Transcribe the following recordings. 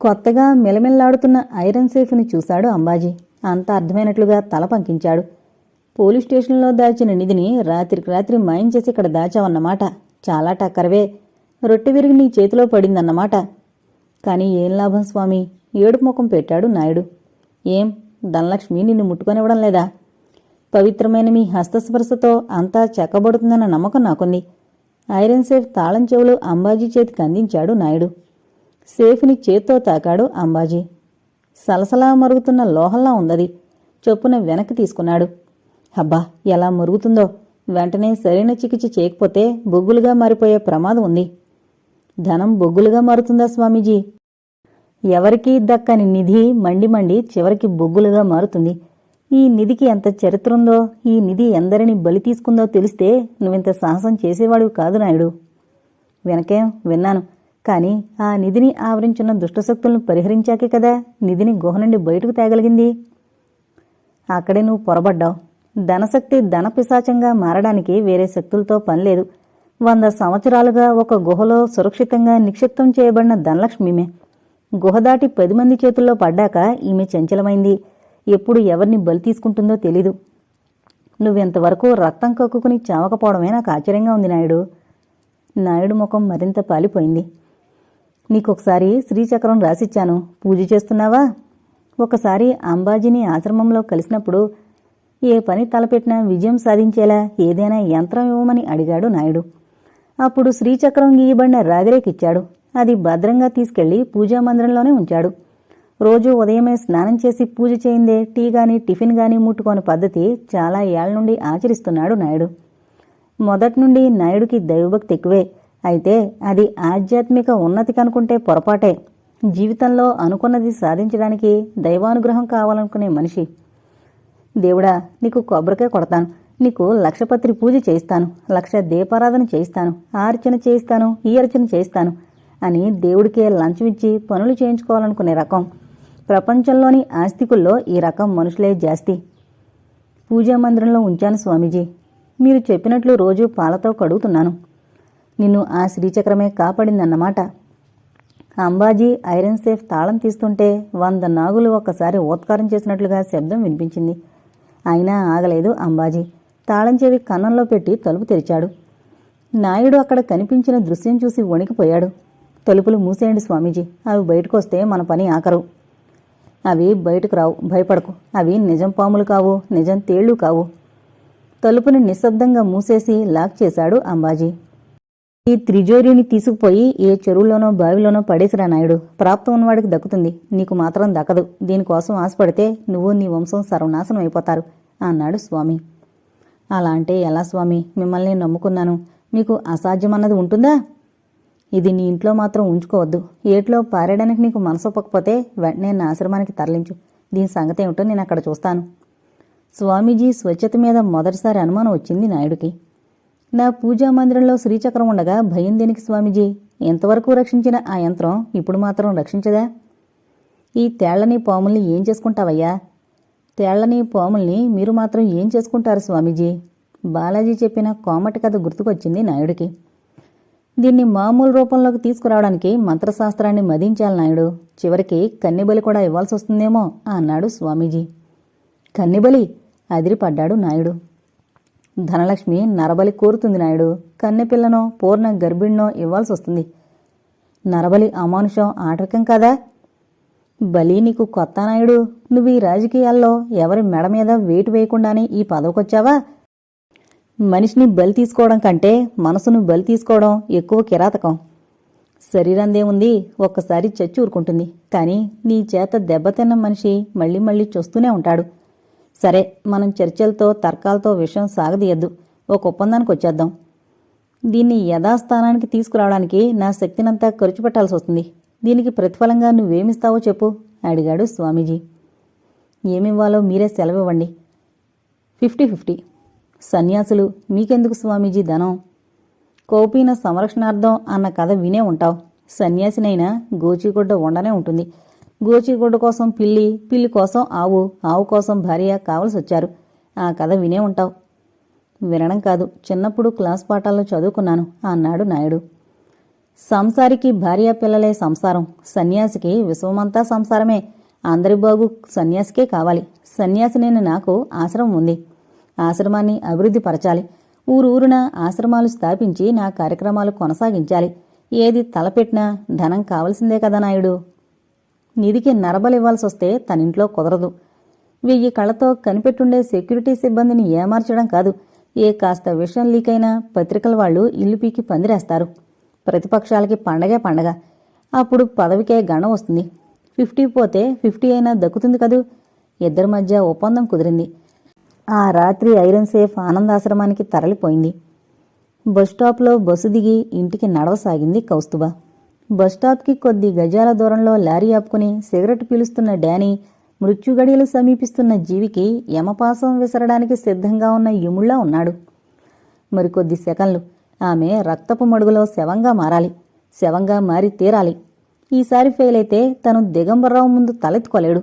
కొత్తగా మెలమెల్లాడుతున్న ఐరన్ సేఫ్ని చూశాడు అంబాజీ. అంతా అర్థమైనట్లుగా తల పంకించాడు. పోలీస్ స్టేషన్లో దాచిన నిధిని రాత్రికి రాత్రి మాయం చేసి ఇక్కడ దాచావన్నమాట. చాలా టక్కరవే. రొట్టె విరిగి నీ చేతిలో పడిందన్నమాట. కానీ ఏం లాభం స్వామి? ఏడుపు ముఖం పెట్టాడు నాయుడు. ఏం? ధనలక్ష్మి నిన్ను ముట్టుకొనివ్వడం లేదా? పవిత్రమైన మీ హస్తస్పర్శతో అంతా చెక్కబడుతుందన్న నమ్మకం నాకుంది. ఐరన్ సేఫ్ తాళం చెవులు అంబాజీ చేతికి అందించాడు నాయుడు. సేఫ్ని చేత్తో తాకాడు అంబాజీ. సలసలా మరుగుతున్న లోహంలా ఉందది. చొప్పున వెనక్కి తీసుకున్నాడు. అబ్బా ఎలా మరుగుతుందో. వెంటనే సరైన చికిత్స చేయకపోతే బొగ్గులుగా మారిపోయే ప్రమాదం ఉంది. ధనం బొగ్గులుగా మారుతుందా స్వామీజీ? ఎవరికీ దక్కని నిధి మండి మండి చివరికి బొగ్గులుగా మారుతుంది. ఈ నిధికి ఎంత చరిత్ర ఉందో ఈ నిధి ఎందరిని బలి తీసుకుందో తెలిస్తే నువ్వింత సాహసం చేసేవాడివి కాదు నాయుడు. వెనకేం? విన్నాను. కానీ ఆ నిధిని ఆవరించున్న దుష్టశక్తులను పరిహరించాకే కదా నిధిని గుహ నుండి బయటకు తేగలిగింది. అక్కడే నువ్వు పొరబడ్డావు. ధనశక్తి ధనపిశాచంగా మారడానికి వేరే శక్తులతో పనిలేదు వంద సంవత్సరాలుగా ఒక గుహలో సురక్షితంగా నిక్షిప్తం చేయబడిన ధనలక్ష్మిమే. గుహ దాటి పది మంది చేతుల్లో పడ్డాక ఈమె చంచలమైంది. ఎప్పుడు ఎవరిని బలి తీసుకుంటుందో తెలీదు. నువ్వెంతవరకు రక్తం కక్కుకుని చావకపోవడమే నాకు ఆశ్చర్యంగా ఉంది నాయుడు. నాయుడు ముఖం మరింత పాలిపోయింది. నీకొకసారి శ్రీచక్రం రాసిచ్చాను. పూజ చేస్తున్నావా? ఒకసారి అంబాజీని ఆశ్రమంలో కలిసినప్పుడు ఏ పని తలపెట్టినా విజయం సాధించేలా ఏదైనా యంత్రం ఇవ్వమని అడిగాడు నాయుడు. అప్పుడు శ్రీచక్రం గీయబడిన రాగిరేకిచ్చాడు. అది భద్రంగా తీసుకెళ్ళి పూజా మందిరంలోనే ఉంచాడు. రోజు ఉదయమే స్నానం చేసి పూజ చేయిందే టీ గాని టిఫిన్ గాని ముట్టుకోని పద్ధతి చాలా ఏళ్ళ నుండి ఆచరిస్తున్నాడు నాయుడు. మొదటి నుండి నాయుడికి దైవభక్తి ఎక్కువే. అయితే అది ఆధ్యాత్మిక ఉన్నతి కనుకుంటే పొరపాటే. జీవితంలో అనుకున్నది సాధించడానికి దైవానుగ్రహం కావాలనుకునే మనిషి. దేవుడా నీకు కొబ్బరికాయ కొడతాను. నీకు లక్షపత్రి పూజ చేయిస్తాను. లక్ష దీపారాధన చేయిస్తాను. ఆర్చన చేయిస్తాను. ఈ అర్చన చేయిస్తాను. అని దేవుడికే లంచం ఇచ్చి పనులు చేయించుకోవాలనుకునే రకం. ప్రపంచంలోని ఆస్తికుల్లో ఈ రకం మనుషులే జాస్తి. పూజా మందిరంలో ఉంచాను స్వామీజీ. మీరు చెప్పినట్లు రోజు పాలతో కడుగుతున్నాను. నిన్ను ఆ శ్రీచక్రమే కాపాడిందన్నమాట. అంబాజీ ఐరన్ సేఫ్ తాళం తీస్తుంటే వంద నాగులు ఒక్కసారి ఓత్కారం చేసినట్లుగా శబ్దం వినిపించింది. అయినా ఆగలేదు అంబాజీ. తాళం చెవి కన్నంలో పెట్టి తలుపు తెరిచాడు. నాయుడు అక్కడ కనిపించిన దృశ్యం చూసి వణికిపోయాడు. తలుపులు మూసేయండి స్వామీజీ. అవి బయటకు వస్తే మన పని ఆకరు అవి బయటకు రావు. భయపడకు. అవి నిజం పాములు కావు. నిజం తేళ్ళు కావు. తలుపుని నిశ్శబ్దంగా మూసేసి లాక్ చేశాడు అంబాజీ. ఈ త్రిజోరిని తీసుకుపోయి ఏ చెరువులోనో బావిలోనో పడేసిరా నాయుడు. ప్రాప్తం ఉన్నవాడికి దక్కుతుంది. నీకు మాత్రం దక్కదు. దీనికోసం ఆశపడితే నువ్వు నీ వంశం సర్వనాశనం అయిపోతారు అన్నాడు స్వామి. అలా అంటే ఎలా స్వామి? మిమ్మల్ని నమ్ముకున్నాను. మీకు అసాధ్యమన్నది ఉంటుందా? ఇది నీ ఇంట్లో మాత్రం ఉంచుకోవద్దు. ఏట్లో పారేయడానికి నీకు మనసొప్పకపోతే వెంటనే నా ఆశ్రమానికి తరలించు. దీని సంగతి ఏమిటో నేను అక్కడ చూస్తాను. స్వామీజీ స్వచ్ఛత మీద మొదటిసారి అనుమానం వచ్చింది నాయుడికి. నా పూజా మందిరంలో శ్రీచక్రం ఉండగా భయం దేనికి స్వామీజీ? ఎంతవరకు రక్షించిన ఆ యంత్రం ఇప్పుడు మాత్రం రక్షించదా? ఈ తేళ్ళని పాముల్ని ఏం చేసుకుంటావయ్యా? తేళ్ళని పాముల్ని మీరు మాత్రం ఏం చేసుకుంటారు స్వామీజీ? బాలాజీ చెప్పిన కోమటి కథ గుర్తుకొచ్చింది నాయుడికి. దీన్ని మామూలు రూపంలోకి తీసుకురావడానికి మంత్రశాస్త్రాన్ని మదించాలి నాయుడు. చివరికి కన్నెబలి కూడా ఇవ్వాల్సి వస్తుందేమో అన్నాడు స్వామీజీ. కన్నెబలి? అదిరిపడ్డాడు నాయుడు. ధనలక్ష్మి నరబలి కోరుతుంది నాయుడు. కన్నెపిల్లనో పూర్ణ గర్భిణ్ణో ఇవ్వాల్సి వస్తుంది నరబలి అమానుషం ఆటవికం కదా? బలి నీకు కొత్త నాయుడు. నువ్వు ఈ రాజకీయాల్లో ఎవరి మెడ మీద వేటు వేయకుండానే ఈ పదవికొచ్చావా? మనిషిని బలి తీసుకోవడం కంటే మనసును బలి తీసుకోవడం ఎక్కువ కిరాతకం. శరీరందేముంది? ఒక్కసారి చచ్చి ఊరుకుంటుంది. కానీ నీ చేత దెబ్బతిన్న మనిషి మళ్ళీ మళ్ళీ చూస్తూనే ఉంటాడు. సరే మనం చర్చలతో తర్కాలతో విషయం సాగదీయద్దు. ఒక ఒప్పందానికి వచ్చేద్దాం. దీన్ని యథాస్థానానికి తీసుకురావడానికి నా శక్తినంతా ఖర్చు పెట్టాల్సి వస్తుంది. దీనికి ప్రతిఫలంగా నువ్వేమిస్తావో చెప్పు అడిగాడు స్వామీజీ. ఏమివ్వాలో మీరే సెలవివ్వండి. Fifty fifty. సన్యాసులు మీకెందుకు స్వామీజీ ధనం? కౌపీన సంరక్షణార్థం అన్న కథ వినే ఉంటావు. సన్యాసినైనా గోచిగుడ్డ ఉండనే ఉంటుంది. గోచిగుడ్డ కోసం పిల్లి పిల్లి కోసం ఆవు ఆవు కోసం భార్య కావలసి వచ్చారు. ఆ కథ వినే ఉంటావు. వినడం కాదు. చిన్నప్పుడు క్లాస్ పాఠాల్లో చదువుకున్నాను. అన్నాడు నాయుడు. సంసారికి భార్య పిల్లలే సంసారం. సన్యాసికి విశ్వమంతా సంసారమే. అందరి బాగు సన్యాసికే కావాలి. సన్యాసినైన నాకు ఆశ్రమం ఉంది. ఆశ్రమాన్ని అభివృద్ధి పరచాలి. ఊరూరున ఆశ్రమాలు స్థాపించి నా కార్యక్రమాలు కొనసాగించాలి. ఏది తలపెట్టినా ధనం కావలసిందే కదా నాయుడు. నిధికి నరబలివ్వాల్సి వస్తే తనింట్లో కుదరదు. వెయ్యి కళ్ళతో కనిపెట్టుండే సెక్యూరిటీ సిబ్బందిని ఏమార్చడం కాదు. ఏ కాస్త విషయం లీక్ అయినా పత్రికల వాళ్ళు ఇల్లు పీకి పందిరేస్తారు. ప్రతిపక్షాలకి పండగే పండగ. అప్పుడు పదవికే గణం వస్తుంది. ఫిఫ్టీ పోతే ఫిఫ్టీ అయినా దక్కుతుంది కదూ? ఇద్దరి మధ్య ఒప్పందం కుదిరింది. ఆ రాత్రి ఐరన్ సేఫ్ ఆనందాశ్రమానికి తరలిపోయింది. బస్టాప్లో బస్సు దిగి ఇంటికి నడవసాగింది కౌస్తుబా బస్టాప్కి కొద్ది గజాల దూరంలో లారీ ఆపుకుని సిగరెట్ పీలుస్తున్న డానీ మృత్యుగడియలు సమీపిస్తున్న జీవికి యమపాసం విసరడానికి సిద్ధంగా ఉన్న యముళ్ళా ఉన్నాడు. మరికొద్ది సెకన్లు ఆమె రక్తపు మడుగులో శవంగా మారాలి. శవంగా మారి తీరాలి. ఈసారి ఫెయిల్ అయితే తను దిగంబరరావు ముందు తలెత్తుకోలేడు.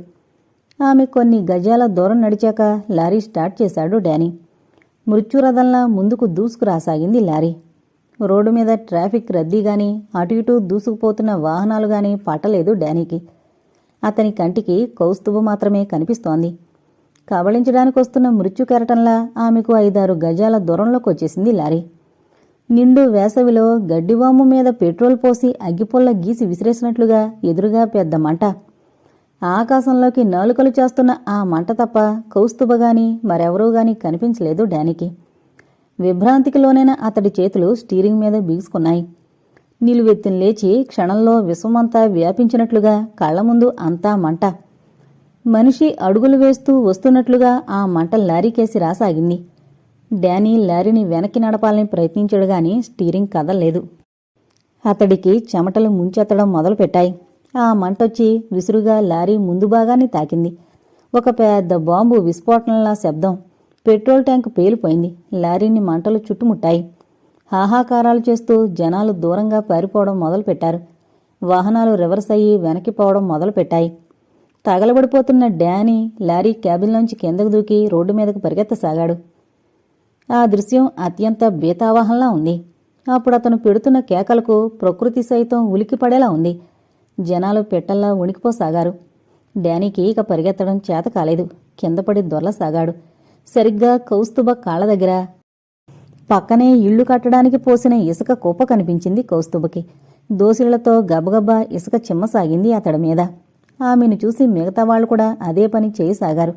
ఆమె కొన్ని గజాల దూరం నడిచాక లారీ స్టార్ట్ చేశాడు డానీ. మృత్యురథంలా ముందుకు దూసుకురాసాగింది లారీ. రోడ్డు మీద ట్రాఫిక్ రద్దీ గాని అటు ఇటు దూసుకుపోతున్న వాహనాలు గాని పట్టలేదు డానీకి. అతని కంటికి కౌస్తుభ మాత్రమే కనిపిస్తోంది. కబళించడానికొస్తున్న వస్తున్న కెరటంలా ఆమెకు ఐదారు గజాల దూరంలోకి వచ్చేసింది లారీ. నిండు వేసవిలో గడ్డివాము మీద పెట్రోల్ పోసి అగ్గిపుల్ల గీసి విసిరేసినట్లుగా ఎదురుగా పెద్ద మంట. ఆకాశంలోకి నాలుకలు చేస్తున్న ఆ మంట తప్ప కౌస్తుభ గాని మరెవరూ గాని కనిపించలేదు డానికి. విభ్రాంతికిలోనైనా అతడి చేతులు స్టీరింగ్ మీద బిగుసుకున్నాయి. నిలువెత్తిన లేచి క్షణంలో విశ్వమంతా వ్యాపించినట్లుగా కళ్ళ ముందు అంతా మంట. మనిషి అడుగులు వేస్తూ వస్తున్నట్లుగా ఆ మంట లారీకేసి రాసాగింది. డానీ లారీని వెనక్కి నడపాలని ప్రయత్నించాడు గాని స్టీరింగ్ కదల్లేదు. అతడికి చెమటలు ముంచెత్తడం మొదలుపెట్టాయి. ఆ మంటొచ్చి విసురుగా లారీ ముందు భాగాన్ని తాకింది. ఒక పెద్ద బాంబు విస్ఫోటనలా శబ్దం పెట్రోల్ ట్యాంక్ పేలిపోయింది. లారీని మంటలు చుట్టుముట్టాయి. హాహాకారాలు చేస్తూ జనాలు దూరంగా పారిపోవడం మొదలుపెట్టారు. వాహనాలు రివర్స్ అయ్యి వెనక్కి పోవడం మొదలుపెట్టాయి. తగలబడిపోతున్న డానీ లారీ క్యాబిన్లోంచి కిందకు దూకి రోడ్డు మీదకు పరిగెత్తసాగాడు. ఆ దృశ్యం అత్యంత బీతావాహంలా ఉంది. అప్పుడు అతను పెడుతున్న కేకలకు ప్రకృతి సైతం ఉలికిపడేలా ఉంది. జనాలు పెట్టల్లా ఉణికిపోసాగారు డానీకి ఇక పరిగెత్తడం చేత కాలేదు కిందపడి దొర్లసాగాడు. సరిగ్గా కౌస్తుభ కాళ్ళ దగ్గర. పక్కనే ఇళ్ళు కట్టడానికి పోసిన ఇసుక కుప్ప కనిపించింది కౌస్తుభకి. దోసిళ్ళతో గబగబా ఇసుక చిమ్మసాగింది అతడి మీద. ఆమెను చూసి మిగతా వాళ్ళు కూడా అదే పని చేయసాగారు.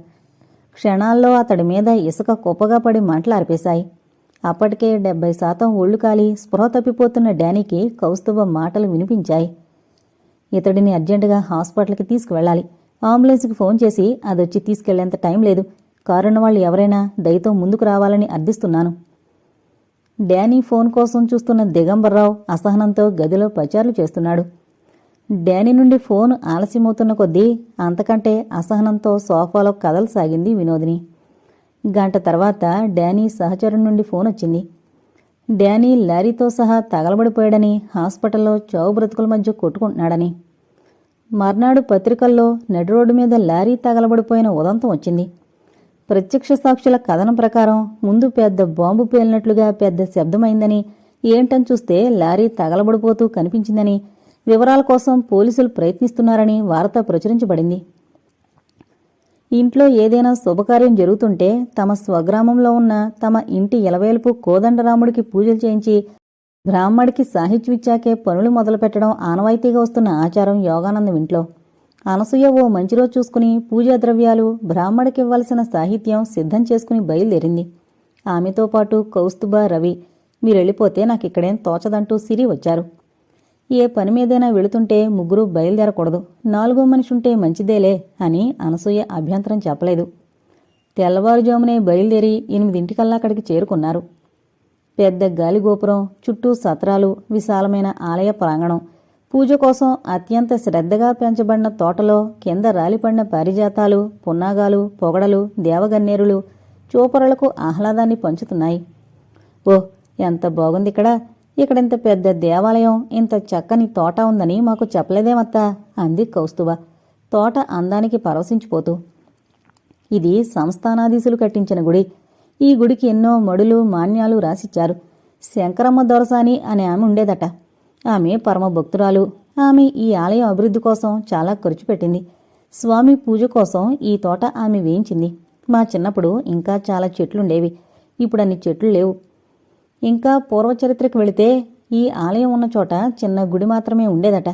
క్షణాల్లో అతడి మీద ఇసుక కుప్పగా పడి మంటలార్పేశాయి అప్పటికే డెబ్బై శాతం ఒళ్ళు కాలి స్పృహ తప్పిపోతున్న డానీకి కౌస్తుభ మాటలు వినిపించాయి. ఇతడిని అర్జెంటుగా హాస్పిటల్కి తీసుకువెళ్ళాలి. అంబులెన్స్కి ఫోన్ చేసి అదొచ్చి తీసుకెళ్ళేంత టైం లేదు. కారున్న వాళ్ళు ఎవరైనా దయతో ముందుకు రావాలని అర్థిస్తున్నాను. డానీ ఫోన్ కోసం చూస్తున్న దిగంబర్రావు అసహనంతో గదిలో పచారులు చేస్తున్నాడు. డానీ నుండి ఫోన్ ఆలస్యమవుతున్న కొద్దీ అంతకంటే అసహనంతో సోఫాలో కదలసాగింది వినోదిని. గంట తర్వాత డానీ సహచరుడి నుండి ఫోన్ వచ్చింది. డానీ లారీతో సహా తగలబడిపోయాడని హాస్పిటల్లో చావు బ్రతుకుల మధ్య కొట్టుకుంటున్నాడని. మర్నాడు పత్రికల్లో నడి రోడ్డు మీద లారీ తగలబడిపోయిన ఉదంతం వచ్చింది. ప్రత్యక్ష సాక్షుల కథనం ప్రకారం ముందు పెద్ద బాంబు పేలినట్లుగా పెద్ద శబ్దమైందని ఏంటని చూస్తే లారీ తగలబడిపోతూ కనిపించిందని వివరాల కోసం పోలీసులు ప్రయత్నిస్తున్నారని వార్త ప్రచురించబడింది. ఇంట్లో ఏదైనా శుభకార్యం జరుగుతుంటే తమ స్వగ్రామంలో ఉన్న తమ ఇంటి ఎలవేలుపు కోదండరాముడికి పూజలు చేయించి బ్రాహ్మడికి సాహిత్యమిచ్చాకే పనులు మొదలుపెట్టడం ఆనవాయితీగా వస్తున్న ఆచారం యోగానందం ఇంట్లో. అనసూయ ఓ మంచి రోజు చూసుకుని పూజా ద్రవ్యాలు బ్రాహ్మడికి ఇవ్వాల్సిన సాహిత్యం సిద్ధం చేసుకుని బయలుదేరింది. ఆమెతో పాటు కౌస్తుబా రవి మీరెళ్ళిపోతే నాకిక్కడేం తోచదంటూ సిరి వచ్చారు. ఏ పని మీదైనా వెళుతుంటే ముగ్గురు బయలుదేరకూడదు. నాలుగో మనిషి ఉంటే మంచిదేలే అని అనసూయ అభ్యంతరం చెప్పలేదు. తెల్లవారుజామునే బయలుదేరి ఎనిమిదింటికల్లా అక్కడికి చేరుకున్నారు. పెద్ద గాలిగోపురం చుట్టూ సత్రాలు విశాలమైన ఆలయ ప్రాంగణం పూజ కోసం అత్యంత శ్రద్ధగా పెంచబడిన తోటలో కింద రాలిపడిన పారిజాతాలు పున్నాగాలు పొగడలు దేవగన్నేరులు చూపరులకు ఆహ్లాదాన్ని పంచుతున్నాయి. ఓ ఎంత బాగుంది ఇక్కడ. ఇక్కడ ఇంత పెద్ద దేవాలయం ఇంత చక్కని తోట ఉందని మాకు చెప్పలేదేమత్తా అంది కౌస్తుభ. తోట అందానికి పరవశించిపోతూ. ఇది సంస్థానాధీశులు కట్టించిన గుడి. ఈ గుడికి ఎన్నో మడులు మాన్యాలు రాసిచ్చారు. శంకరమ్మ దొరసాని అనే ఆమె ఉండేదట. ఆమె పరమ భక్తురాలు ఆమె ఈ ఆలయం అభివృద్ధి కోసం చాలా ఖర్చు పెట్టింది. స్వామి పూజ కోసం ఈ తోట ఆమె వేయించింది. మా చిన్నప్పుడు ఇంకా చాలా చెట్లుండేవి. ఇప్పుడు అన్ని చెట్లు లేవు. ఇంకా పూర్వచరిత్రకు వెళితే ఈ ఆలయం ఉన్న చోట చిన్న గుడి మాత్రమే ఉండేదట.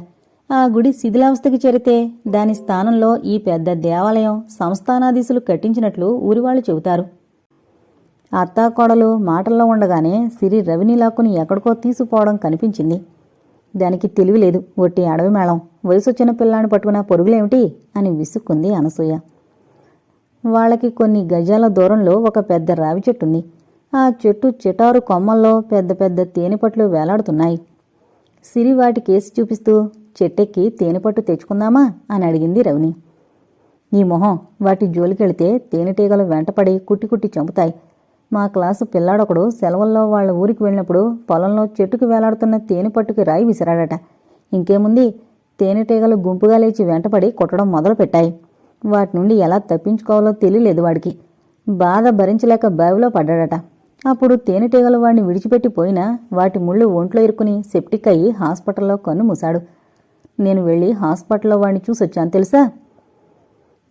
ఆ గుడి శిథిలావస్థకి చేరితే దాని స్థానంలో ఈ పెద్ద దేవాలయం సంస్థానాధీశులు కట్టించినట్లు ఊరివాళ్ళు చెబుతారు. అత్తాకోడలు మాటల్లో ఉండగానే సిరి రవిని లాక్కుని ఎక్కడికో తీసుకుపోవడం కనిపించింది. దానికి తెలివి లేదు. ఒట్టి అడవి మేళం. వయసొచ్చిన పిల్లాన్ని పట్టుకున్న పొరుగులేమిటి? అని విసుక్కుంది అనసూయ. వాళ్ళకి కొన్ని గజాల దూరంలో ఒక పెద్ద రావి చెట్టుంది. ఆ చెట్టు చిటారు కొమ్మల్లో పెద్ద పెద్ద తేనెపట్లు వేలాడుతున్నాయి. సిరి వాటి కేసి చూపిస్తూ చెట్టెక్కి తేనెపట్టు తెచ్చుకుందామా? అని అడిగింది రవిని. నీ మొహం. వాటి జోలికెళితే తేనెటీగలు వెంటపడి కుట్టి కుట్టి చంపుతాయి. మా క్లాసు పిల్లాడొకడు సెలవుల్లో వాళ్ళ ఊరికి వెళ్ళినప్పుడు పొలంలో చెట్టుకు వేలాడుతున్న తేనెపట్టుకి రాయి విసిరాడట. ఇంకేముంది? తేనెటీగలు గుంపుగా లేచి వెంటపడి కొట్టడం మొదలుపెట్టాయి. వాటి నుండి ఎలా తప్పించుకోవాలో తెలియలేదు వాడికి. బాధ భరించలేక బావిలో పడ్డాడట. అప్పుడు తేనెటీగలు వాడిని విడిచిపెట్టి పోయినా వాటి ముళ్ళు ఒంట్లో ఇరుకుని సెప్టిక్ అయ్యి హాస్పిటల్లో కన్ను మూశాడు. నేను వెళ్ళి హాస్పిటల్లో వాడిని చూసొచ్చాను తెలుసా?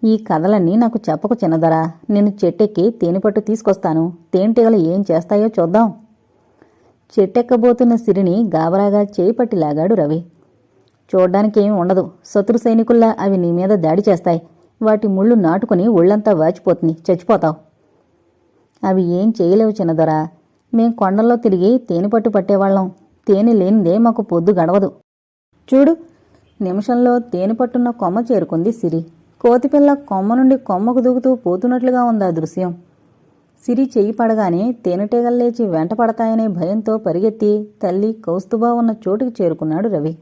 ఈ కథలన్నీ నాకు చెప్పకు చిన్నదరా. నేను చెట్టెక్కి తేనెపట్టు తీసుకొస్తాను. తేనెటీగలు ఏం చేస్తాయో చూద్దాం. చెట్టెక్కబోతున్న సిరిని గాబరాగా చేయి పట్టి లాగాడు రవి. చూడ్డానికి ఏమి ఉండదు. శత్రు సైనికుల్లా అవి నీ మీద దాడి చేస్తాయి. వాటి ముళ్ళు నాటుకుని ఒళ్ళంతా వాచిపోతుంది. చచ్చిపోతావు. అవి ఏం చేయలేవు చిన్నదొరా. మేం కొండల్లో తిరిగి తేనె పట్టు పట్టేవాళ్ళం. తేనె లేనిదే మాకు పొద్దు గడవదు. చూడు నిమిషంలో తేనె పట్టున్న కొమ్మ చేరుకుంది సిరి. కోతిపిల్ల కొమ్మ నుండి కొమ్మకు దూకుతూ పోతున్నట్లుగా ఉంది ఆ దృశ్యం. సిరి చెయ్యి పడగానే తేనెటీగలు లేచి వెంట పడతాయనే భయంతో పరిగెత్తి తల్లి కౌస్తుబా ఉన్న చోటుకి చేరుకున్నాడు రవి.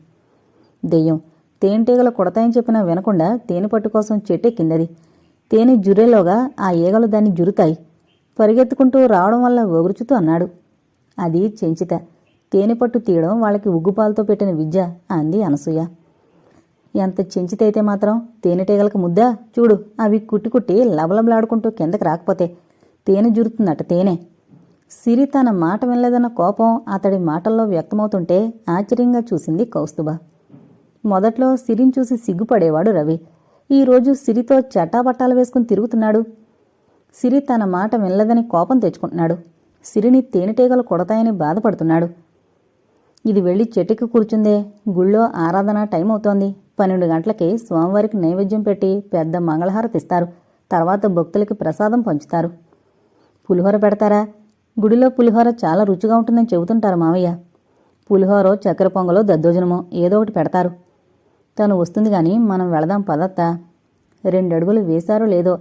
దెయ్యం తేనెటీగలు కొడతాయని చెప్పినా వినకుండా తేనె పట్టు కోసం చెట్టెక్కిందది తేనె జురేలోగా ఆ ఈగలు దాన్ని జురుతాయి. పరిగెత్తుకుంటూ రావడం వల్ల ఒగురుచుతూ అన్నాడు. అది చెంచిత. తేనె పట్టు తీయడం వాళ్ళకి ఉగ్గుపాలతో పెట్టిన విద్య అంది అనసూయ. ఎంత చెంచితైతే మాత్రం తేనెటీగలకు ముద్దా. చూడు అవి కుట్టి కుట్టి లబలబలాడుకుంటూ కిందకి రాకపోతే తేనె జురుతుందట తేనె. సిరి తన మాట వినలేదన్న కోపం అతడి మాటల్లో వ్యక్తమవుతుంటే ఆశ్చర్యంగా చూసింది కౌస్తుభ. మొదట్లో సిరిని చూసి సిగ్గుపడేవాడు రవి. ఈరోజు సిరితో చట్టాపట్టాలు వేసుకుని తిరుగుతున్నాడు. సిరి తన మాట వినలేదని కోపం తెచ్చుకుంటున్నాడు. సిరిని తేనెటీగలు కొడతాయని బాధపడుతున్నాడు. ఇది వెళ్ళి చెట్టుకి కూర్చుందే. గుళ్ళో ఆరాధన టైం అవుతోంది పన్నెండు గంటలకి స్వామివారికి నైవేద్యం పెట్టి పెద్ద మంగళహారతి ఇస్తారు. తర్వాత భక్తులకి ప్రసాదం పంచుతారు. పులిహోర పెడతారా? గుడిలో పులిహోర చాలా రుచిగా ఉంటుందని చెబుతుంటారు మావయ్య పులిహోర చక్కెర పొంగలో దద్దోజనమో ఏదో ఒకటి పెడతారు. తను వస్తుంది గాని మనం వెళదాం పదత్త. రెండడుగులు వేశారో లేదో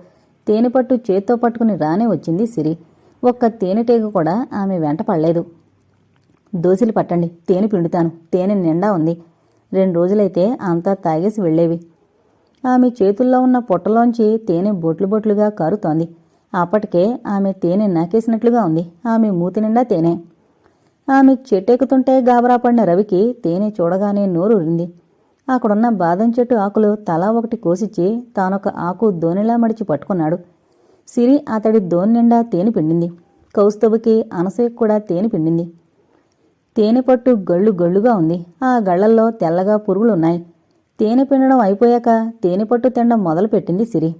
తేనెపట్టు చేత్తో పట్టుకుని రానే వచ్చింది సిరి. ఒక్క తేనెటీగ కూడా ఆమె వెంట పడలేదు. దోసిలు పట్టండి తేనె పిండుతాను తేనె నిండా ఉంది. రెండు రోజులైతే అంతా తాగేసి వెళ్ళేవి. ఆమె చేతుల్లో ఉన్న పొట్టలోంచి తేనె బొట్లు బొట్లుగా కారుతోంది. అప్పటికే ఆమె తేనె నాకేసినట్లుగా ఉంది. ఆమె మూతి నిండా తేనె. ఆమె చెట్టెక్కుతుంటే గాబరా పడిన రవికి తేనె చూడగానే నోరూరింది అక్కడున్న బాదం చెట్టు ఆకులు తలా ఒకటి కోసిచ్చి తానొక ఆకు దోనిలా మడిచి పట్టుకున్నాడు. సిరి అతడి దోని నిండా తేనె పిండింది. కౌస్తభకి అనసూయకు కూడా తేనె పిండింది. తేనెపట్టు గళ్ళు గళ్ళుగా ఉంది. ఆ గళ్ళల్లో తెల్లగా పురుగులున్నాయి. తేనె పిండడం అయిపోయాక తేనెపట్టు తినడం తినడం మొదలుపెట్టింది సిరి.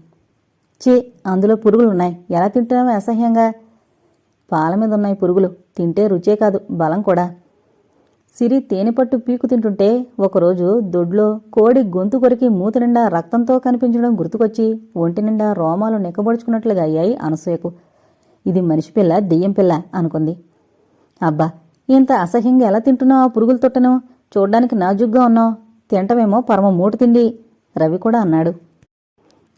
చే అందులో పురుగులున్నాయి. ఎలా తింటున్నావే అసహ్యంగా? పాల మీద ఉన్నాయి పురుగులు. తింటే రుచే కాదు బలం కూడా. సిరి తేనెపట్టు పీకు తింటుంటే ఒకరోజు దొడ్లో కోడి గొంతు కొరికి మూత నిండా రక్తంతో కనిపించడం గుర్తుకొచ్చి ఒంటి నిండా రోమాలు నిక్కబడుచుకున్నట్లుగా అయ్యాయి అనసూయకు. ఇది మనిషి పిల్ల దెయ్యం పిల్ల అనుకుంది. అబ్బా ఇంత అసహ్యంగా ఎలా తింటున్నావు? ఆ పురుగుల తొట్టను? చూడ్డానికి నాజుగ్గా ఉన్నావు. తింటమేమో పరమ మూటు తిండి రవి కూడా అన్నాడు.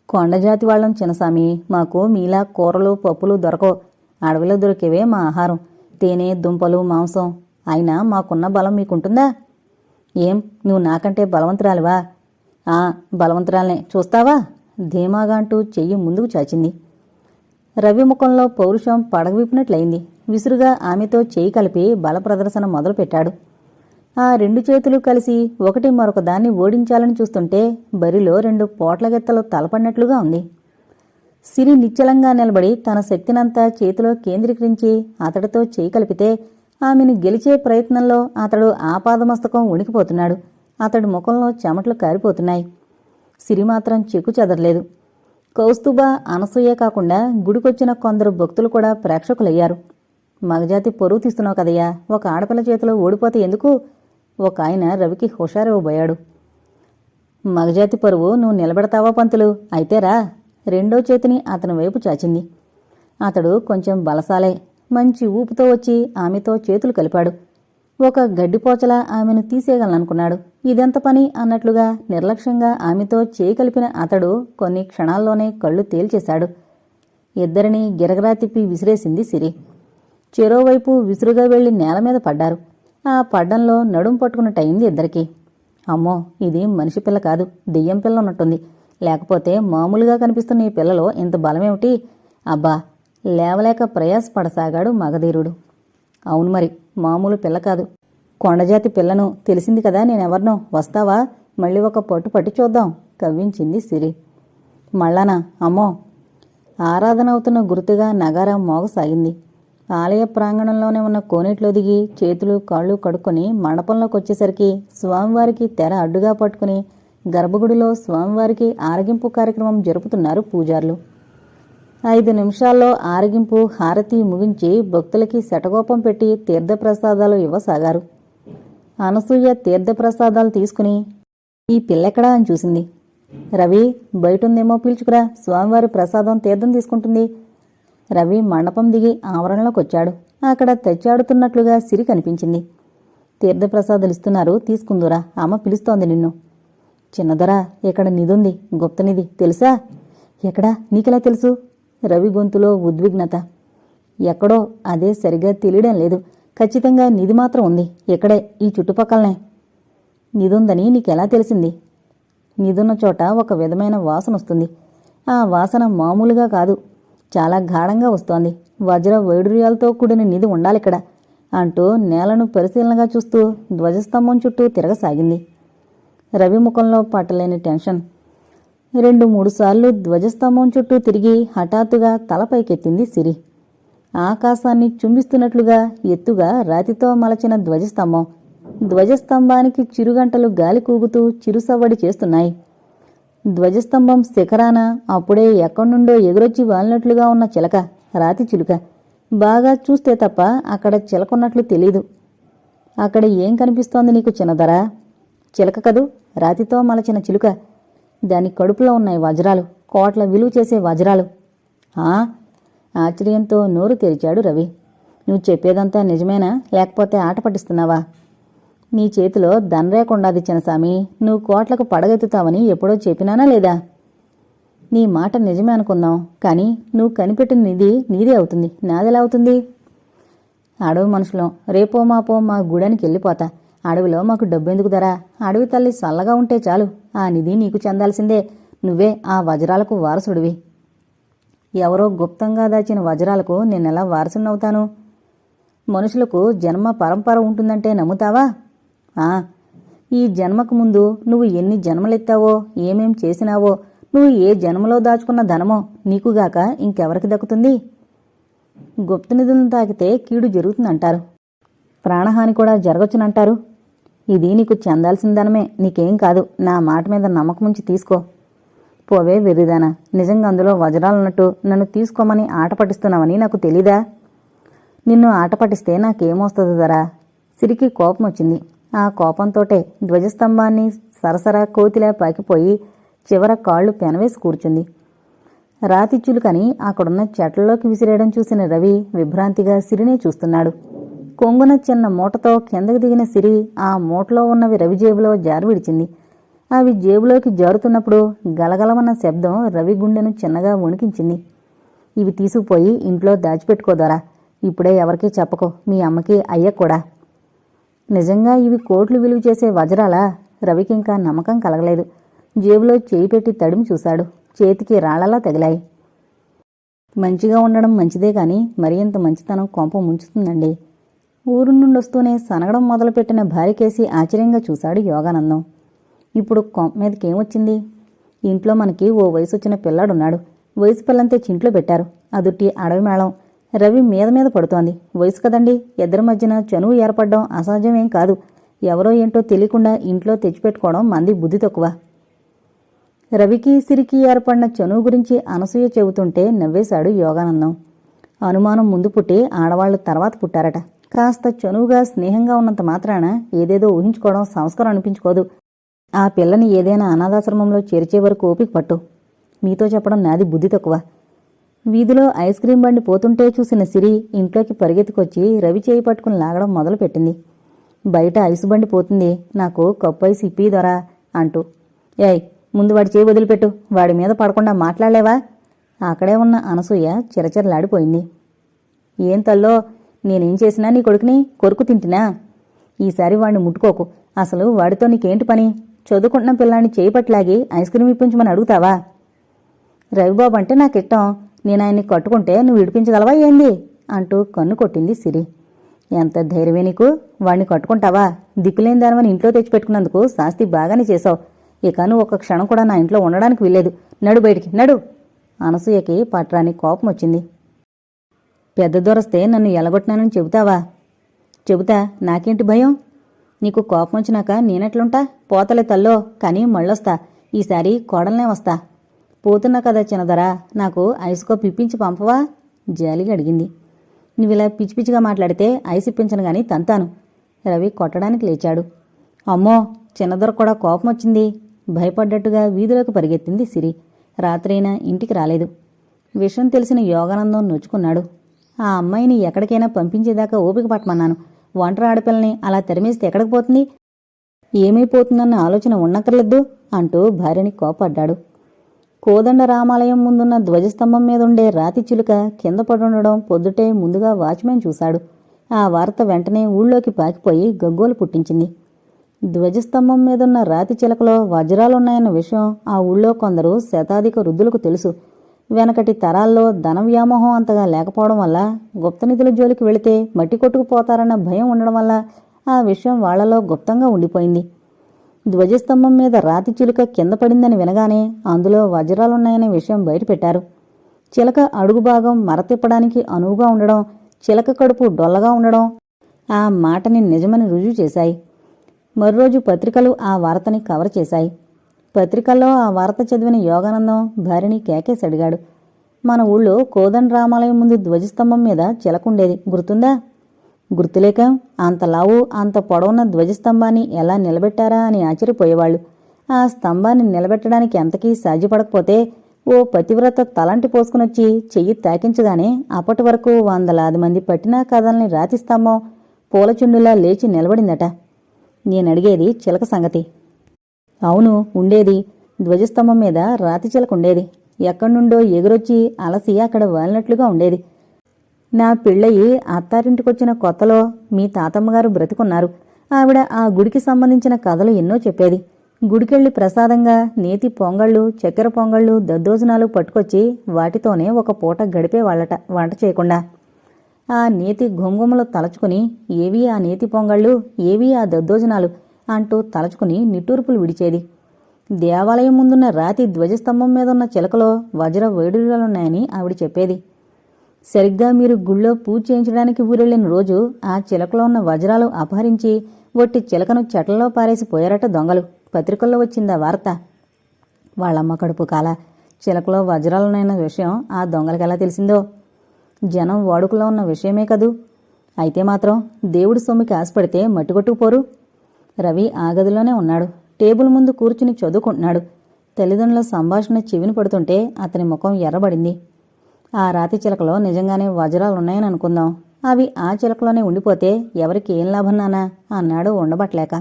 కొండజాతి వాళ్ళం చిన్నసామి మాకు మీలా కూరలు పప్పులు దొరకవు. అడవిలో దొరికేవే మా ఆహారం. తేనె దుంపలు మాంసం. అయినా మాకున్న బలం మీకుంటుందా? ఏం? నువ్వు నాకంటే బలవంతురాలివా? ఆ బలవంతురాలనే. చూస్తావా? ధీమాగా అంటూ చెయ్యి ముందుకు చాచింది. రవి ముఖంలో పౌరుషం పడగవిప్పినట్లయింది. విసురుగా ఆమెతో చేయి కలిపి బలప్రదర్శన మొదలుపెట్టాడు. ఆ రెండు చేతులు కలిసి ఒకటి మరొక దాన్ని ఓడించాలని చూస్తుంటే బరిలో రెండు పోట్లగెత్తలు తలపడినట్లుగా ఉంది. సిరి నిశ్చలంగా నిలబడి తన శక్తినంతా చేతిలో కేంద్రీకరించి అతడితో చేయి కలిపితే ఆమెను గెలిచే ప్రయత్నంలో అతడు ఆపాదమస్తకం ఉణికిపోతున్నాడు అతడి ముఖంలో చెమటలు కారిపోతున్నాయి. సిరి మాత్రం చెక్కు చెదరలేదు. కౌస్తుబా అనసూయ కాకుండా గుడికొచ్చిన కొందరు భక్తులు కూడా ప్రేక్షకులయ్యారు. మగజాతి పొరుగు తీస్తున్నావు కదయ్యా. ఒక ఆడపిల్ల చేతిలో ఓడిపోతే ఎందుకు? ఒక ఆయన రవికి హుషారివ్వబోయాడు. మగజాతి పరువు నువ్వు నిలబెడతావా పంతులు? అయితేరా రెండో చేతిని అతని వైపు చాచింది. అతడు కొంచెం బలసాలే మంచి ఊపుతో వచ్చి ఆమెతో చేతులు కలిపాడు. ఒక గడ్డిపోచలా ఆమెను తీసేయగలననుకున్నాడు. ఇదెంత పని అన్నట్లుగా నిర్లక్ష్యంగా ఆమెతో చేయి కలిపిన అతడు కొన్ని క్షణాల్లోనే కళ్ళు తేల్చేశాడు. ఇద్దరిని గిరగరా తిప్పి విసిరేసింది సిరి. చెరోవైపు విసురుగా వెళ్ళి నేల మీద పడ్డారు. ఆ పడ్డంలో నడుం పట్టుకున్నట్టయింది ఇద్దరికీ. అమ్మో ఇది మనిషి పిల్ల కాదు దెయ్యం పిల్ల ఉన్నట్టుంది. లేకపోతే మామూలుగా కనిపిస్తున్న ఈ పిల్లలో ఇంత బలమేమిటి? అబ్బా లేవలేక ప్రయాసపడసాగాడు మగధీరుడు. అవును మరి మామూలు పిల్ల కాదు. కొండజాతి పిల్లను తెలిసింది కదా నేనెవర్నో? వస్తావా? మళ్ళీ ఒక పట్టు పట్టి చూద్దాం కవ్వించింది సిరి. మళ్ళానా? అమ్మో. ఆరాధన అవుతున్న గుర్తుగా నగారం మోగసాగింది. ఆలయ ప్రాంగణంలోనే ఉన్న కోనేట్లో దిగి చేతులు కాళ్ళు కడుక్కొని మండపంలోకి వచ్చేసరికి స్వామివారికి తెర అడ్డుగా పట్టుకుని గర్భగుడిలో స్వామివారికి ఆరగింపు కార్యక్రమం జరుపుతున్నారు పూజార్లు. ఐదు నిమిషాల్లో ఆరగింపు హారతి ముగించి భక్తులకి శటగోపం పెట్టి తీర్థప్రసాదాలు ఇవ్వసాగారు. అనసూయ తీర్థప్రసాదాలు తీసుకుని ఈ పిల్లెక్కడా అని చూసింది. రవి బయటుందేమో పీల్చుకురా స్వామివారి ప్రసాదం తీర్థం తీసుకుంటుంది రవి మండపం దిగి ఆవరణలోకి వచ్చాడు అక్కడ తెచ్చాడుతున్నట్లుగా సిరి కనిపించింది. తీర్థప్రసాదాలు ఇస్తున్నారు తీసుకుందురా అమ్మ పిలుస్తోంది నిన్ను. చిన్నదరా ఇక్కడ నిధుంది గుప్తనిధి తెలుసా? ఎక్కడా? నీకెలా తెలుసు? రవి గొంతులో ఉద్విగ్నత. ఎక్కడో అదే సరిగా తెలియడం లేదు. ఖచ్చితంగా నిధి మాత్రం ఉంది. ఇక్కడే ఈ చుట్టుపక్కలనే. నిధుందని నీకెలా తెలిసింది? నిధున్న చోట ఒక విధమైన వాసన వస్తుంది ఆ వాసన మామూలుగా కాదు. చాలా గాఢంగా వస్తోంది. వజ్ర వైడూర్యాలతో కూడిన నిధి ఉండాలిక్కడ అంటూ నేలను పరిశీలనగా చూస్తూ ధ్వజస్తంభం చుట్టూ తిరగసాగింది. రవి ముఖంలో పట్టలేని టెన్షన్. రెండు మూడు సార్లు ధ్వజస్తంభం చుట్టూ తిరిగి హఠాత్తుగా తలపైకెత్తింది సిరి. ఆకాశాన్ని చుంబిస్తున్నట్లుగా ఎత్తుగా రాతితో మలచిన ధ్వజస్తంభం. ధ్వజస్తంభానికి చిరుగంటలు గాలి కూగుతూ చిరుసవ్వడి చేస్తున్నాయి. ధ్వజస్తంభం శిఖరాన అప్పుడే ఎక్కడ్నుండో ఎగురొచ్చి వాలినట్లుగా ఉన్న చిలక రాతి చిలుక. బాగా చూస్తే తప్ప అక్కడ చిలకున్నట్లు తెలీదు. అక్కడ ఏం కనిపిస్తోంది నీకు చిన్నదరా? చిలక కదూ? రాతితో మలచిన చిలుక. దాని కడుపులో ఉన్నాయి వజ్రాలు. కోట్ల విలువ చేసే వజ్రాలు. ఆ? ఆశ్చర్యంతో నోరు తెరిచాడు రవి. నువ్వు చెప్పేదంతా నిజమేనా? లేకపోతే ఆట పట్టిస్తున్నావా? నీ చేతిలో దండరేఖ ఉండాది చిన్నసామి నువ్వు కోట్లకు పడగెత్తుతావని ఎప్పుడో చెప్పినానా లేదా? నీ మాట నిజమే అనుకున్నాం కానీ నువ్వు కనిపెట్టిన నిధి నీదే అవుతుంది. నాదెలా అవుతుంది? అడవి మనుషులం రేపో మాపో మా గుడానికి వెళ్ళిపోతా. అడవిలో మాకు డబ్బెందుకు ధరా? అడవి తల్లి చల్లగా ఉంటే చాలు. ఆ నిధి నీకు చెందాల్సిందే. నువ్వే ఆ వజ్రాలకు వారసుడివి. ఎవరో గుప్తంగా దాచిన వజ్రాలకు నేనెలా వారసునవుతాను మనుషులకు జన్మ పరంపర ఉంటుందంటే నమ్ముతావా? ఈ జన్మకు ముందు నువ్వు ఎన్ని జన్మలెత్తావో ఏమేం చేసినావో నువ్వు ఏ జన్మలో దాచుకున్న ధనమో నీకుగాక ఇంకెవరికి దక్కుతుంది? గుప్త నిధులను తాకితే కీడు జరుగుతుందంటారు. ప్రాణహాని కూడా జరగచ్చునంటారు. ఇది నీకు చెందాల్సిన ధనమే నీకేం కాదు నా మాట మీద నమ్మకముంచి తీసుకో. పోవే వెర్రిదానా నిజంగా అందులో వజ్రాలున్నట్టు నన్ను తీసుకోమని ఆట పట్టిస్తున్నావని నాకు తెలీదా? నిన్ను ఆట పట్టిస్తే నాకేమొస్తుంది ధరా సిరికి కోపం వచ్చింది ఆ కోపంతోటే ధ్వజస్తంభాన్ని సరసర కోతిలా పాకిపోయి చివర కాళ్ళు పెనవేసి కూర్చుంది. రాతి చులుకని అక్కడున్న చెట్లలోకి విసిరేయడం చూసిన రవి విభ్రాంతిగా సిరినే చూస్తున్నాడు. కొంగున చిన్న మూటతో కిందకు దిగిన సిరి ఆ మూటలో ఉన్నవి రవి జేబులో జారు విడిచింది. అవి జేబులోకి జారుతున్నప్పుడు గలగలమన్న శబ్దం రవి గుండెను చిన్నగా వణికించింది. ఇవి తీసుకుపోయి ఇంట్లో దాచిపెట్టుకోదోరా ఇప్పుడే ఎవరికీ చెప్పకో. మీ అమ్మకి అయ్య కూడా. నిజంగా ఇవి కోట్లు విలువ చేసే వజ్రాలా? రవికి ఇంకా నమ్మకం కలగలేదు. జేబులో చేయి పెట్టి తడిమి చూశాడు. చేతికి రాళ్ళలా తగిలాయి. మంచిగా ఉండడం మంచిదే కానీ మరింత మంచితనం కొంప ముంచుతుందండి. ఊరు నుండి వస్తూనే సనగడం మొదలుపెట్టిన భార్యకేసి ఆశ్చర్యంగా చూశాడు యోగానందం. ఇప్పుడు కొంప మీదకి ఏమొచ్చింది ఇంట్లో మనకి ఓ వయసు వచ్చిన పిల్లాడున్నాడు. వయసు పిల్లంతే చింట్లో పెట్టారు. అదుటి అడవి మేళం. రవి మీద మీద పడుతోంది. వయసు కదండి. ఇద్దరి మధ్యన చనువు ఏర్పడడం అసహజమేం కాదు. ఎవరో ఏంటో తెలియకుండా ఇంట్లో తెచ్చిపెట్టుకోవడం మంది బుద్ధి తక్కువ. రవికి సిరికి ఏర్పడిన చనువు గురించి అనసూయ చెబుతుంటే నవ్వేశాడు యోగానందం. అనుమానం ముందు పుట్టి ఆడవాళ్ళు తర్వాత పుట్టారట. కాస్త చనువుగా స్నేహంగా ఉన్నంత మాత్రాన ఏదేదో ఊహించుకోవడం సంస్కారం అనిపించుకోదు. ఆ పిల్లని ఏదైనా అనాథాశ్రమంలో చేర్చే వరకు ఓపిక పట్టు. మీతో చెప్పడం నాది బుద్ధి తక్కువ. వీధిలో ఐస్ క్రీం బండి పోతుంటే చూసిన సిరి ఇంట్లోకి పరిగెత్తుకొచ్చి రవి చేయి పట్టుకుని లాగడం మొదలుపెట్టింది. బయట ఐసు బండి పోతుంది నాకు కప్పు ఐసు ఇప్పి దొరా అంటూ. ఏయ్ ముందు వాడి చేయి వదిలిపెట్టు వాడి మీద పడకుండా మాట్లాడలేవా? అక్కడే ఉన్న అనసూయ చిరచిరలాడిపోయింది. ఏం తల్లో నేనేం చేసినా నీ కొడుకుని కొరుకు తింటినా? ఈసారి వాడిని ముట్టుకోకు అసలు వాడితో నీకేంటి పని? చదువుకుంటున్న పిల్లాన్ని చేయి పట్లాగి ఐస్ క్రీం ఇప్పించమని అడుగుతావా? రవిబాబు అంటే నాకు ఇష్టం నేను ఆయన్ని కట్టుకుంటే నువ్వు విడిపించగలవా ఏంది? అంటూ కన్ను కొట్టింది సిరి. ఎంత ధైర్యమే నీకు? వాణ్ణి కట్టుకుంటావా? దిక్కులేని దానివని ఇంట్లో తెచ్చిపెట్టుకున్నందుకు శాస్తి బాగానే చేశావు. ఇక నువ్వు ఒక క్షణం కూడా నా ఇంట్లో ఉండడానికి వీల్లేదు. నడు బయటికి నడు! అనసూయకి పట్రాని కోపం వచ్చింది. పెద్ద దొరస్తే నన్ను ఎలగొట్టినానని చెబుతావా? చెబుతా నాకేంటి భయం? నీకు కోపం వచ్చినాక నేనెట్లుంటా? పోతలే తల్లో కానీ మళ్ళొస్తా. ఈసారి కోడలనే వస్తా. పోతున్నా కదా చిన్నదరా. నాకు ఐస్ కప్ ఇప్పించి పంపవా? జాలిగా అడిగింది. నువ్వు పిచ్చి పిచ్చిగా మాట్లాడితే ఐస్ ఇప్పించను గాని తంతాను. రవి కొట్టడానికి లేచాడు. అమ్మో చిన్నదొర కూడా కోపం వచ్చింది. భయపడ్డట్టుగా వీధిలోకి పరిగెత్తింది సిరి. రాత్రైనా ఇంటికి రాలేదు. విషయం తెలిసిన యోగానందం నొచ్చుకున్నాడు. ఆ అమ్మాయిని ఎక్కడికైనా పంపించేదాకా ఓపిక పట్టమన్నాను. ఒంటరి ఆడపిల్లని అలా తెరమేస్తే ఎక్కడికి పోతుంది? ఏమైపోతుందన్న ఆలోచన ఉన్నక్కర్లేదు అంటూ భార్యని కోపడ్డాడు కోదండ రామాలయం ముందున్న ధ్వజస్తంభం మీదుండే రాతి చిలుక కింద పడుండడం పొద్దుటే ముందుగా వాచ్మెన్ చూశాడు. ఆ వార్త వెంటనే ఊళ్ళోకి పాకిపోయి గగ్గోలు పుట్టించింది. ధ్వజస్తంభం మీదున్న రాతి చిలకలో వజ్రాలున్నాయన్న విషయం ఆ ఊళ్ళో కొందరు శతాధిక వృద్ధులకు తెలుసు. వెనకటి తరాల్లో ధన వ్యామోహం అంతగా లేకపోవడం వల్ల గుప్తనిధుల జోలికి వెళితే మట్టి కొట్టుకుపోతారన్న భయం ఉండడం వల్ల ఆ విషయం వాళ్ళలో గుప్తంగా ఉండిపోయింది. ధ్వజస్తంభం మీద రాతి చిలుక కింద పడిందని వినగానే అందులో వజ్రాలున్నాయనే విషయం బయటపెట్టారు. చిలక అడుగు భాగం మరతిప్పడానికి అనువుగా ఉండడం చిలక కడుపు డొల్లగా ఉండడం ఆ మాటని నిజమని రుజువు చేశాయి. మరోరోజు పత్రికలు ఆ వార్తని కవర్ చేశాయి. పత్రికల్లో ఆ వార్త చదివిన యోగానందం భార్యని కేకేసి అడిగాడు. మన ఊళ్ళో కోదండ రామాలయం ముందు ధ్వజస్తంభం మీద చిలకుండేది గుర్తుందా? గుర్తులేక అంత లావు అంత పొడవున్న ధ్వజస్తంభాన్ని ఎలా నిలబెట్టారా అని ఆశ్చర్యపోయేవాళ్ళు. ఆ స్తంభాన్ని నిలబెట్టడానికి ఎంతకీ సాధ్యపడకపోతే ఓ పతివ్రత తలంటి పోసుకునొచ్చి చెయ్యి తాకించగానే అప్పటి వరకు వందలాది మంది పట్టినా కథల్ని రాతి స్తంభం పూలచుండులా లేచి నిలబడిందట. నేనడిగేది చిలక సంగతి. అవును ఉండేది. ధ్వజస్తంభం మీద రాతి చిలక ఉండేది. ఎక్కడి నుండో ఎగురొచ్చి అలసి అక్కడ వాలినట్లుగా ఉండేది. నా పెళ్ళయి అత్తారింటికొచ్చిన కొత్తలో మీ తాతమ్మగారు బ్రతికున్నారు. ఆవిడ ఆ గుడికి సంబంధించిన కథలు ఎన్నో చెప్పేది. గుడికెళ్ళి ప్రసాదంగా నేతి పొంగళ్ళు చక్కెర పొంగళ్ళు దద్దోజనాలు పట్టుకొచ్చి వాటితోనే ఒక పూట గడిపేవాళ్ళట వంట చేయకుండా. ఆ నేతి గుమగుమలు తలచుకుని ఏవి ఆ నేతి పొంగళ్ళు ఏవి ఆ దద్దోజనాలు అంటూ తలచుకుని నిట్టూర్పులు విడిచేది. దేవాలయం ముందున్న రాతి ధ్వజస్తంభం మీద ఉన్న చిలకలో వజ్ర వేడుకలున్నాయని ఆవిడ చెప్పేది. సరిగ్గా మీరు గుళ్ళో పూజ చేయించడానికి ఊరెళ్ళిన రోజు ఆ చిలకలో ఉన్న వజ్రాలు అపహరించి ఒట్టి చిలకను చెట్లలో పారేసి పోయారట దొంగలు. పత్రికల్లో వచ్చిందా వార్త? వాళ్ళమ్మ కడుపు కాల. చిలకలో వజ్రాలనైన విషయం ఆ దొంగలకి ఎలా తెలిసిందో? జనం వాడుకలో ఉన్న విషయమే కదూ? అయితే మాత్రం దేవుడి సొమ్ముకి ఆశపడితే మట్టుకొట్టుకుపోరు. రవి ఆ గదిలోనే ఉన్నాడు. టేబుల్ ముందు కూర్చుని చదువుకుంటున్నాడు. తల్లిదండ్రుల సంభాషణ చెవిని పడుతుంటే అతని ముఖం ఎర్రబడింది. ఆ రాతి చిలకలో నిజంగానే వజ్రాలు ఉన్నాయని అనుకుందాం. అవి ఆ చిలకలోనే ఉండిపోతే ఎవరికి ఏం లాభం నానా అన్నాడు ఉండబట్లేక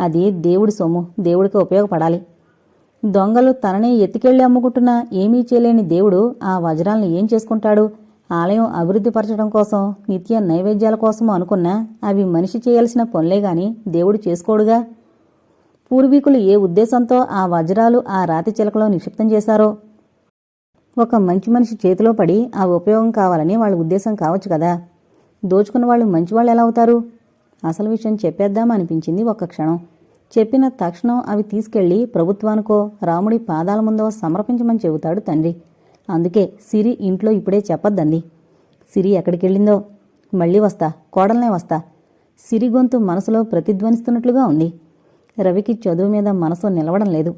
అది దేవుడి సొమ్ము. దేవుడికి ఉపయోగపడాలి. దొంగలు తననే ఎత్తుకెళ్ళి అమ్ముకుంటున్నా ఏమీ చేయలేని దేవుడు ఆ వజ్రాలను ఏం చేసుకుంటాడు? ఆలయం అభివృద్ధి పరచడం కోసం నిత్య నైవేద్యాల కోసం అనుకున్నా అవి మనిషి చేయాల్సిన పనులే గాని దేవుడు చేసుకోడుగా? పూర్వీకులు ఏ ఉద్దేశంతో ఆ వజ్రాలు ఆ రాతి చిలకలో నిక్షిప్తం చేశారో? ఒక మంచి మనిషి చేతిలో పడి ఆ ఉపయోగం కావాలని వాళ్ళ ఉద్దేశం కావచ్చు కదా. దోచుకున్న వాళ్ళు మంచివాళ్ళు ఎలా అవుతారు? అసలు విషయం చెప్పేద్దామా అనిపించింది ఒక్క క్షణం. చెప్పిన తక్షణం అవి తీసుకెళ్ళి ప్రభుత్వానికో రాముడి పాదాల ముందో సమర్పించమని చెబుతాడు తండ్రి. అందుకే సిరి ఇంట్లో ఇప్పుడే చెప్పొద్దంది. సిరి ఎక్కడికెళ్ళిందో? మళ్ళీ వస్తా కోడల్నే వస్తా. సిరి గొంతు మనసులో ప్రతిధ్వనిస్తున్నట్లుగా ఉంది. రవికి చదువు మీద మనసు నిలవడం లేదు.